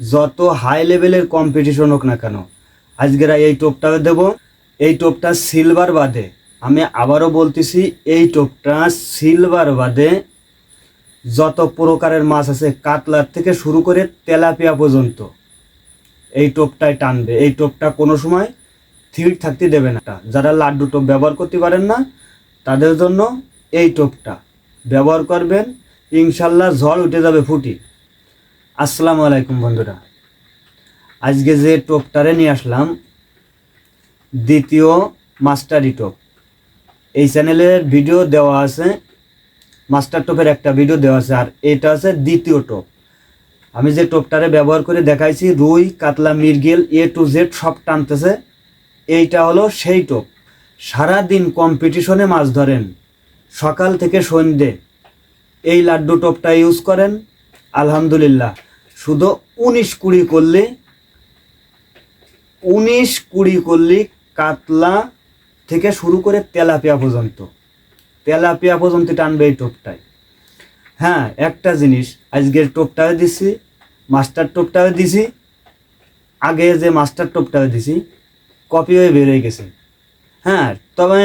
যত হাই লেভেলের কম্পিটিশন হোক না কেন, আজকের এই টোপটা দেব, এই টোপটা সিলভার বাদে। আমি আবারও বলতেছি, এই টোপটা সিলভার বাদে। যত প্রকারের মাছ আছে, কাতলার থেকে শুরু করে তেলাপিয়া পর্যন্ত, এই টোপটায় টানবে। এই টোপটা কোনো সময় স্থির থাকতে দেবে না। যারা লাড্ডু টোপ ব্যবহার করতে পারেন না, তাদের জন্য এই টোপটা ব্যবহার করবেন। ইনশাল্লাহ ঝড় উঠে যাবে ফুটি। আসসালামু আলাইকুম বন্ধুরা। আজকে যে টোপটারে নিয়ে আসলাম, দ্বিতীয় মাস্টারি টোপ। এই চ্যানেলের ভিডিও দেওয়া আছে, মাস্টার টোপের একটা ভিডিও দেওয়া আছে, আর এটা আছে দ্বিতীয় টোপ। আমি যে টোপটারে ব্যবহার করে দেখাইছি, রুই, কাতলা মির্গেল এ টু জেড সব টানতেছে। এইটা হলো সেই টোপ। সারাদিন কম্পিটিশনে মাছ ধরেন, সকাল থেকে সন্ধ্যে। এই লাড্ডু টোপটা ইউজ করেন, আলহামদুলিল্লাহ। শুধু উনিশ কুড়ি করলে, উনিশ কুড়ি করলে কাতলা থেকে শুরু করে তেলাপিয়া পর্যন্ত তেলাপিয়া পর্যন্ত টানবে এই টোপটায়। হ্যাঁ একটা জিনিস, আজকের টোপটাও দিছি, মাস্টার টোপটাও দিছি, আগে যে মাস্টার টোপটাও দিছি, কপি হয়ে বেরিয়ে গেছে। হ্যাঁ তবে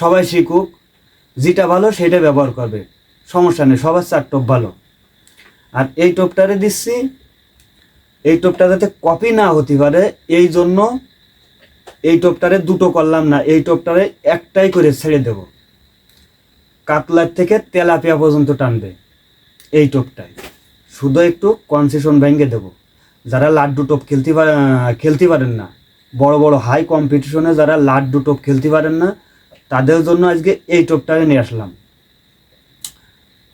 সবাই শিখুক, যেটা ভালো সেটা ব্যবহার করবে। সমস্যা নেই, সবার চার টোপ ভালো। আর এই টোপটারে দিচ্ছি, এই টোপটা যাতে কপি না হতে পারে, এই জন্য এই টোপটারে দুটো করলাম না, এই টোপটারে একটাই করে ছেড়ে দেব। কাতলার থেকে তেলাপিয়া পর্যন্ত টানবে এই টোপটায়। শুধু একটু কনসেশন ব্যাঙ্কে দেব। যারা লাড্ডু টোপ খেলতে পারে, খেলতে পারেন না, বড় বড় হাই কম্পিটিশনে যারা লাড্ডু টোপ খেলতে পারেন না, তাদের জন্য আজকে এই টোপটাকে নিয়ে আসলাম।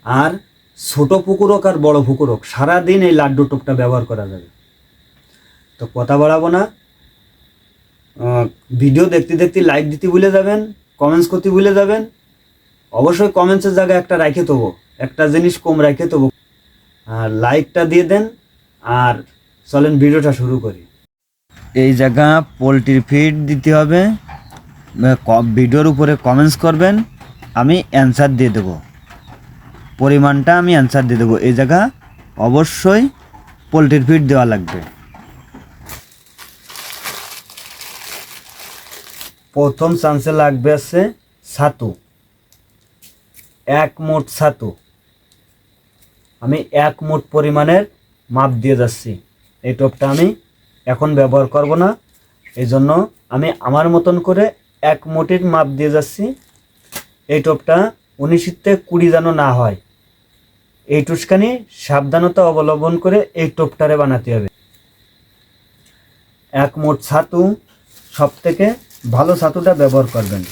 আর ছোট পুকুর হোক আর বড় পুকুর হোক সারাদিন এই লাড্ডু টোপটা ব্যবহার করা যাবে। তো কথা বাড়াবো না। ভিডিও দেখতে দেখতে লাইক দিতে ভুলে যাবেন কমেন্টস করতে ভুলে যাবেন। অবশ্যই কমেন্টসের জায়গায় একটা রাখে দেবো, একটা জিনিস কম রাখে দেবো। আর লাইকটা দিয়ে দেন, আর চলেন ভিডিওটা শুরু করি। এই জায়গা পোলট্রির ফিড দিতে হবে। ভিডিওর উপরে কমেন্টস করবেন, আমি অ্যান্সার দিয়ে দেবো। পরিমাণটা আমি অ্যান্সার দিয়ে দেবো। এই জায়গা অবশ্যই পোলট্রির ফিড দেওয়া লাগবে। প্রথম চান্সে লাগবে আছে ছাতু। এক মোট ছাতু। আমি এক মোট পরিমাণের মাপ দিয়ে যাচ্ছি। এই টোপটা আমি এখন ব্যবহার করব না। এই জন্য আমি আমার মতন করে এক মোটের মাপ দিয়ে যাচ্ছি। এই টোপটা উনিশিতে কুড়ি যেন না হয়। এই টুসকানি সাবধানতা অবলম্বন করে এই টোপটারে বানাতে হবে। এক মোট ছাতু সব থেকে ভালো ছাতুটা ব্যবহার করবেন।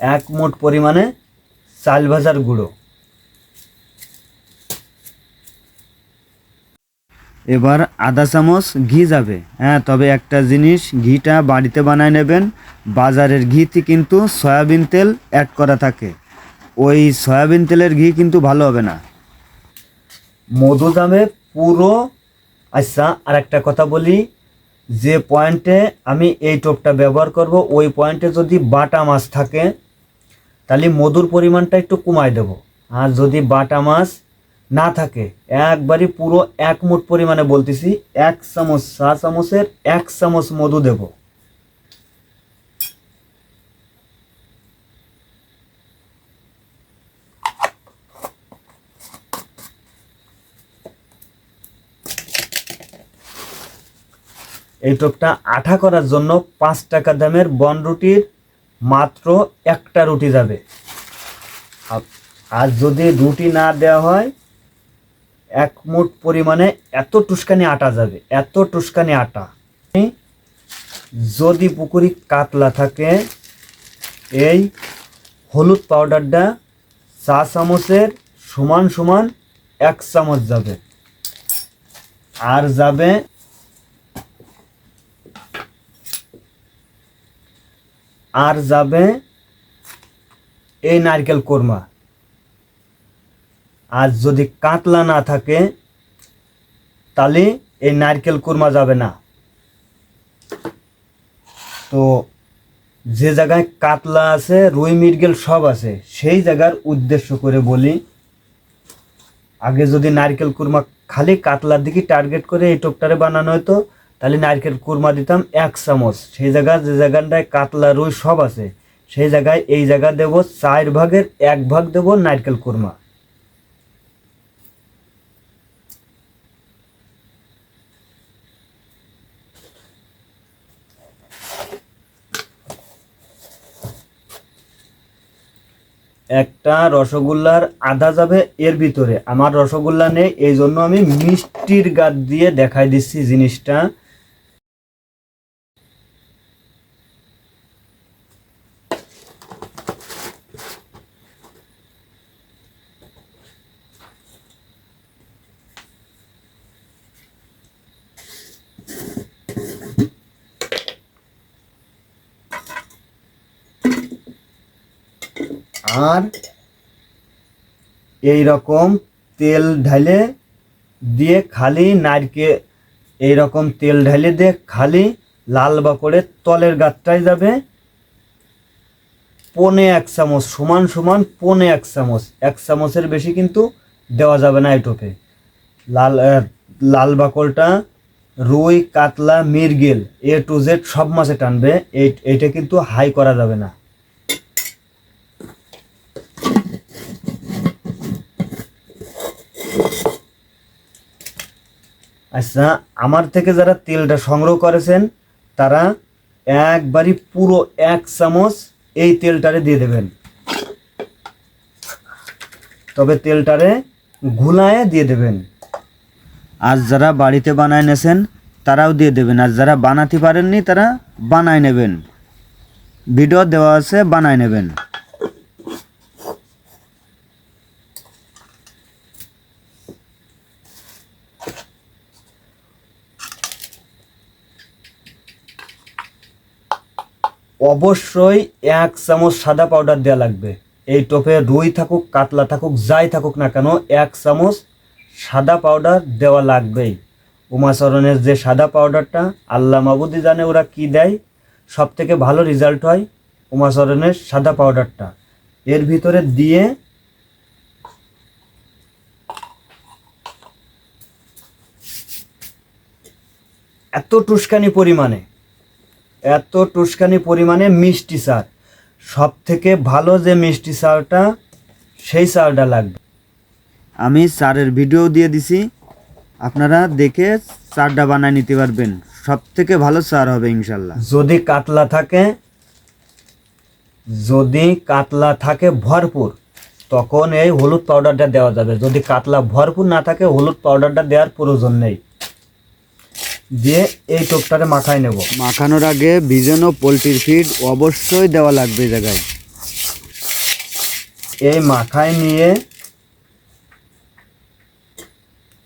এক মোট পরিমাণে চাল ভাজার গুঁড়ো। এবার আধা চামচ ঘি যাবে। হ্যাঁ তবে একটা জিনিস ঘিটা বাড়িতে বানায় নেবেন। বাজারের ঘিতে কিন্তু সয়াবিন তেল অ্যাড করা থাকে। ওই সয়াবিন তেলের ঘি কিন্তু ভালো হবে না। মধু দামে পুরো আচ্ছা আর একটা কথা বলি, যে পয়েন্টে আমি এই টোপটা ব্যবহার করব, ওই পয়েন্টে যদি বাটা মাছ থাকে, তাহলে মধুর পরিমাণটা একটু কমায় দেব। আর যদি বাটা মাছ না থাকে, একবারই পুরো এক মুঠ পরিমাণে বলতেছি, এক চামচ, চা চামচের এক চামচ মধু দেব। এই টোপটা আঠা করার জন্য পাঁচ টাকা দামের বন রুটির মাত্র একটা রুটি যাবে। আর যদি রুটি না দেওয়া হয়, এক মুঠ পরিমাণে এত টুসকানি আটা যাবে, এত টুসকানি আটা। যদি পুকুরি কাতলা থাকে, এই হলুদ পাউডারটা চা চামচের সমান সমান এক চামচ যাবে। আর যাবে আর যাবে এই নারকেল কোরমা। আর যদি কাতলা না থাকে, তাহলে এই নারকেল কোরমা যাবে না। তো যে জায়গায় কাতলা আছে, রুই, মৃগেল সব আছে, সেই জায়গার উদ্দেশ্য করে বলি, আগে যদি নারকেল কুরমা খালি কাতলার দিকে টার্গেট করে এই টোপটারে বানানো হতো তাহলে নারকেল কুরমা দিতাম এক চামচ। সেই জায়গায় যে জায়গাটায় কাতলা, রুই সব আছে, সেই জায়গায় এই জায়গা দেবো, চার ভাগের এক ভাগ দেবো নারকেল কুরমা। একটা রসগোল্লার আধা যাবে এর ভিতরে। আমার রসগোল্লা নেই এই জন্য আমি মিষ্টির গাদ দিয়ে দেখাই দিচ্ছি জিনিসটা। আর এই রকম তেল ঢালে দিয়ে খালি নারকে এই রকম তেল ঢালে দিয়ে খালি লাল বাকড়ে তলের গাতটাই যাবে। পনে এক চামচ, সমান সমান পনে এক চামচ, এক চামচের বেশি কিন্তু দেওয়া যাবে না এই লাল লাল বাকলটা, রুই, কাতলা মিরগেল এ টু জেড সব মাছে টানবে এই এইটা কিন্তু হাই করা যাবে না। আচ্ছা আমার থেকে যারা তেলটা সংগ্রহ করেছেন, তারা একবারই পুরো এক চামচ এই তেলটারে দিয়ে দেবেন। তবে তেলটারে ঘুলায় দিয়ে দেবেন। আর যারা বাড়িতে বানায় নেছেন, তারাও দিয়ে দেবেন। আর যারা বানাতে পারেননি, তারা বানায় নেবেন। ভিডিও দেওয়া আছে, বানায় নেবেন। অবশ্যই এক চামচ সাদা পাউডার দেওয়া লাগবে। এই টোপে রুই থাকুক, কাতলা থাকুক, যাই থাকুক না কেন, এক চামচ সাদা পাউডার দেওয়া লাগবেই। উমাচরণের যে সাদা পাউডারটা আল্লাহ মাবুদি জানে ওরা কি দেয়। সব থেকে ভালো রেজাল্ট হয় উমাচরণের সাদা পাউডারটা এর ভিতরে দিয়ে এত টুসকানি পরিমাণে এত টুসকানি পরিমাণে মিষ্টি চার সব থেকে ভালো যে মিষ্টি চারটা সেই চারটা লাগবে। আমি চারের ভিডিও দিয়ে দিছি। আপনারা দেখে চারটা বানায় নিতে পারবেন। সব থেকে ভালো চার হবে ইনশাল্লাহ যদি কাতলা থাকে, যদি কাতলা থাকে ভরপুর, তখন এই হলুদ পাউডারটা দেওয়া যাবে। যদি কাতলা ভরপুর না থাকে, হলুদ পাউডারটা দেওয়ার প্রয়োজন নেই। দিয়ে এই টোপটারে মাখায় নেব। মাখানোর আগে ভিজানো পোলট্রির ফিড অবশ্যই দেওয়া লাগবে জায়গায়। এই মাখায় নিয়ে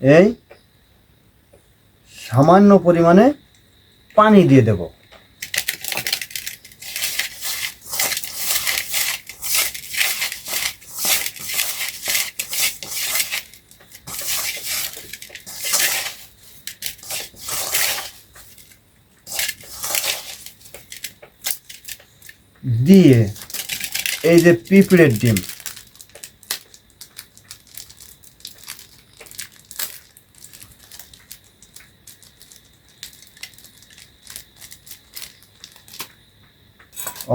এই সামান্য পরিমাণে পানি দিয়ে দেব। দিয়ে এই যে পিঁপড়ের ডিম।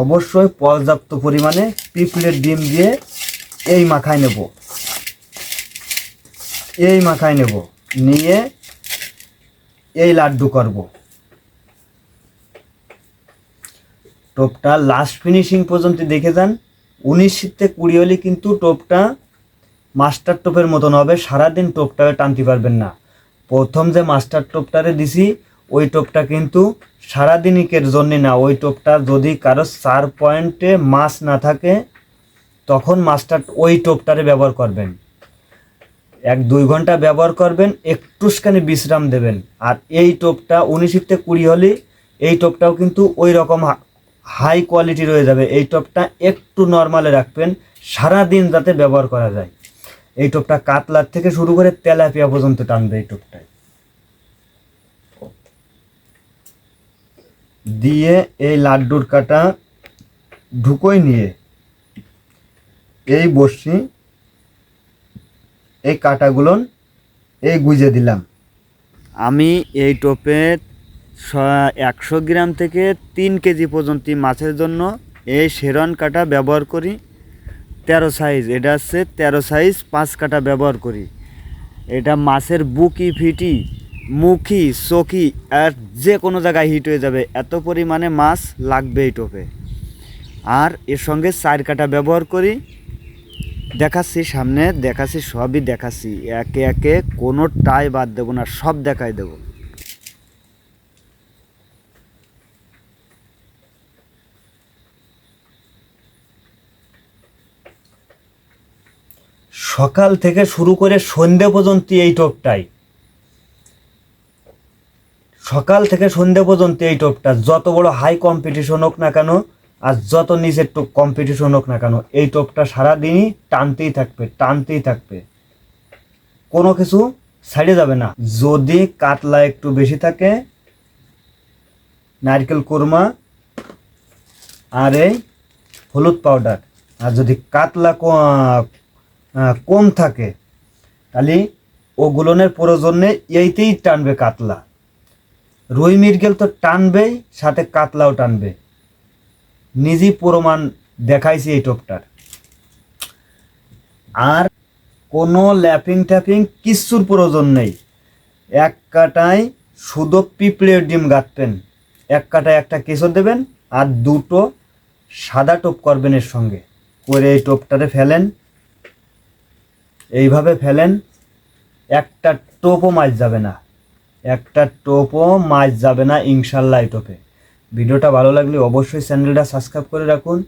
অবশ্যই পর্যাপ্ত পরিমাণে পিঁপড়ের ডিম দিয়ে এই মাখায় নেব। এই মাখায় নেব। নিয়ে এই লাড্ডু করব। টোপটা লাস্ট ফিনিশিং পর্যন্ত দেখে যান। উনিশ শীতে কুড়ি হলে কিন্তু টোপটা মাস্টার টোপের মতন হবে। সারাদিন টোপটা টানতে পারবেন না। প্রথম যে মাস্টার টোপটারে দিছি, ওই টোপটা কিন্তু সারাদিনিকের জন্য না। ওই টোপটা যদি কারও চার পয়েন্টে মাছ না থাকে, তখন মাস্টার ওই টোপটারে ব্যবহার করবেন। এক, দুই ঘণ্টা ব্যবহার করবেন, একটুখানি বিশ্রাম দেবেন। আর এই টোপটা উনিশ থেকে কুড়ি হলে, এই টোপটাও কিন্তু ওই রকম হাই কোয়ালিটি রয়ে যাবে। এই টপটা একটু নর্মালে রাখবেন সারা দিন যাতে ব্যবহার করা যায়। এই টপটা কাতলার থেকে শুরু করে তেলাপিয়া পর্যন্ত টানবে এই টপটায়। দিয়ে এই লাড্ডুর কাটা ঢুকোই নিয়ে এই বসি এই কাটাগুলো এই গুজে দিলাম। আমি এই টোপে একশো গ্রাম থেকে তিন কেজি পর্যন্ত মাছের জন্য এই শেরন কাটা ব্যবহার করি। তেরো সাইজ এটা হচ্ছে তেরো সাইজ পাঁচ কাটা ব্যবহার করি। এটা মাছের বুকি, ফিটি, মুখি চকি আর যে কোনো জায়গায় হিট হয়ে যাবে, এত পরিমাণে মাছ লাগবে এই টোপে। আর এর সঙ্গে চার কাটা ব্যবহার করি। দেখাচ্ছি সামনে, দেখাচ্ছি সবই দেখাচ্ছি। একে একে কোনো টাই বাদ দেবো না, সব দেখাই দেবো। সকাল থেকে শুরু করে সন্ধে পর্যন্ত এই টোপটাই। সকাল থেকে সন্ধে পর্যন্ত এই টোপটা। যত বড় হাই কম্পিটিশন হোক না কেন, আর যত নিচের টোপ কম্পিটিশন হোক না কেন, এই টোপটা সারাদিনই টানতেই থাকবে টানতেই থাকবে। কোনো কিছু সাইডে যাবে না। যদি কাতলা একটু বেশি থাকে, নারকেল কোরমা, আর এই হলুদ পাউডার আর যদি কাতলা কম থাকে। তাহলে ওগুলোনের প্রয়োজনে এইতেই টানবে কাতলা। রুই মিরগেল তো টানবেই, সাথে কাতলাও টানবে। নিজেই প্রমাণ দেখাইছি এই টোপটার। আর কোনো ল্যাপিং ট্যাপিং কিচ্ছুর প্রয়োজন নেই। এক কাটায় শুধু পিঁপড়ের ডিম গাঁথবেন এক কাটায় একটা কেঁচো দেবেন আর দুটো সাদা টোপ করবেন এর সঙ্গে। করে এই টোপটাতে ফেলেন। এইভাবে ফেলেন, একটা টোপও মাছ যাবে না। একটা টোপও মাছ যাবে না ইনশাল্লাহ টোপে। ভিডিওটা ভালো লাগলে অবশ্যই চ্যানেলটা সাবস্ক্রাইব করে রাখুন।